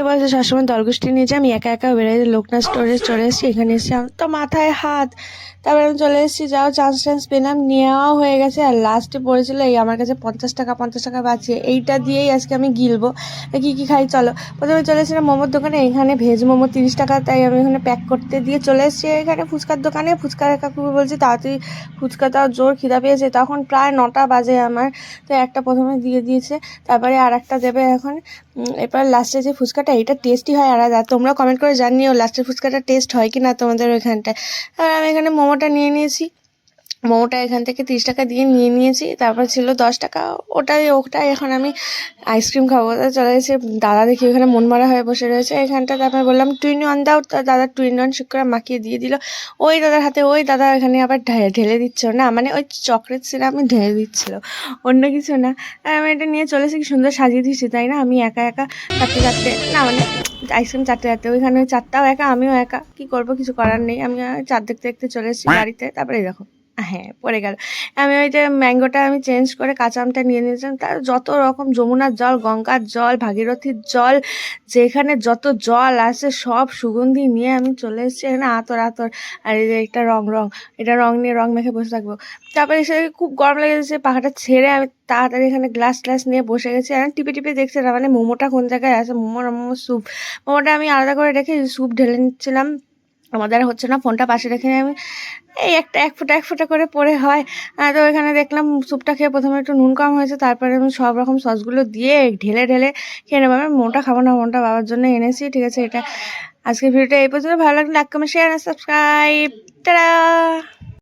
এবার যে সবসময় দলগুষ্টি নিয়েছে আমি একা একা বেড়ে লোকনাথ স্টোরে চলে এসেছি, এখানে এসে তো মাথায় হাত, তারপরে আমি চলে এসেছি, যাও চান্স টান্স পেলাম, নেওয়াও হয়ে গেছে, আর লাস্টে পড়েছিল এই আমার কাছে পঞ্চাশ টাকা পঞ্চাশ টাকা বাঁচিয়ে। এইটা দিয়েই আজকে আমি গিলবো। কী কী খাই, চলো। প্রথমে চলে এসেছিলাম মোমোর দোকানে, এখানে ভেজ মোমো তিরিশ টাকা, তাই আমি এখানে প্যাক করতে দিয়ে চলে এসেছি। এখানে ফুচকার দোকানে, ফুচকার কাকু বলছি, তাড়াতাড়ি ফুচকাটাও জোর খিদা পেয়েছে। তখন প্রায় নটা বাজে আমার, তো একটা প্রথমে দিয়ে দিয়েছে, তারপরে আর একটা দেবে এখন। এরপর লাস্টে যে ফুচকাটা এটা টেস্টি হয় আর তোমরা কমেন্ট করে জানিও লাস্টের ফুচকাটা টেস্ট হয় কি না তোমাদের ওইখানটায়। আর আমি এখানে মোমোটা নিয়ে নিয়েছি। মোমোটা এখান থেকে তিরিশ টাকা দিয়ে নিয়ে নিয়েছি তারপর ছিল দশ টাকা। ওটাই ওটাই এখন আমি আইসক্রিম খাব। তা চলে গেছে দাদা দেখি ওখানে মন মারা হয়ে বসে রয়েছে। এখানটা তারপর বললাম টুইন ওয়ান দাও। তা দাদা টুইন ওয়ান শুক্র মাখিয়ে দিয়ে দিল। ওই দাদার হাতে ওই দাদা এখানে আবার ঢে- ঢেলে দিচ্ছিল না? মানে ওই চকলেট সিরাপ আমি ঢেলে দিচ্ছিল অন্য কিছু না। আর আমি এটা নিয়ে চলেছি কি সুন্দর সাজিয়ে দিয়েছি তাই না? আমি একা একা চারটে চারটে না মানে আইসক্রিম চারটে চারটে ওইখানে ওই চারটাও একা আমিও একা। কি করব কিছু করার নেই। আমি চার দেখতে দেখতে চলে এসেছি বাড়িতে। তারপরে দেখো। হ্যাঁ পড়ে গেল। আমি ওই যে ম্যাঙ্গোটা আমি চেঞ্জ করে কাঁচা আমটা নিয়ে নিয়েছিলাম, তার যত রকম যমুনার জল, গঙ্গার জল, ভাগীরথীর জল, যেখানে যত জল আছে সব সুগন্ধি নিয়ে আমি চলে এসেছি এখানে আতর আতর। আর এই যে একটা রং রং, এটা রং নিয়ে রং মেখে বসে থাকব। তারপরে এসে খুব গরম লেগে গেছে পাখাটা ছেড়ে আমি তাড়াতাড়ি এখানে গ্লাস গ্লাস নিয়ে বসে গেছি। আর টিপে টিপে দেখছে না মানে মোমোটা কোন জায়গায় আছে? মোমো মোমো স্যুপ মোমোটা আমি আলাদা করে রেখে স্যুপ ঢেলে নিচ্ছিলাম। আমাদের হচ্ছে না, ফোনটা পাশে রেখে আমি এই একটা, এক ফোঁটা এক ফোঁটা করে পরে হয়। তো ওইখানে দেখলাম স্যুপটা খেয়ে প্রথমে একটু নুন কম হয়েছে, তারপরে আমি সব রকম সসগুলো দিয়ে ঢেলে ঢেলে খেয়ে নেব। আমি মোটা খাব না মনটা বাবার জন্য এনেছি, ঠিক আছে, এটা আজকের ভিডিওটা এই পর্যন্ত। ভালো লাগলে like comment share subscribe tata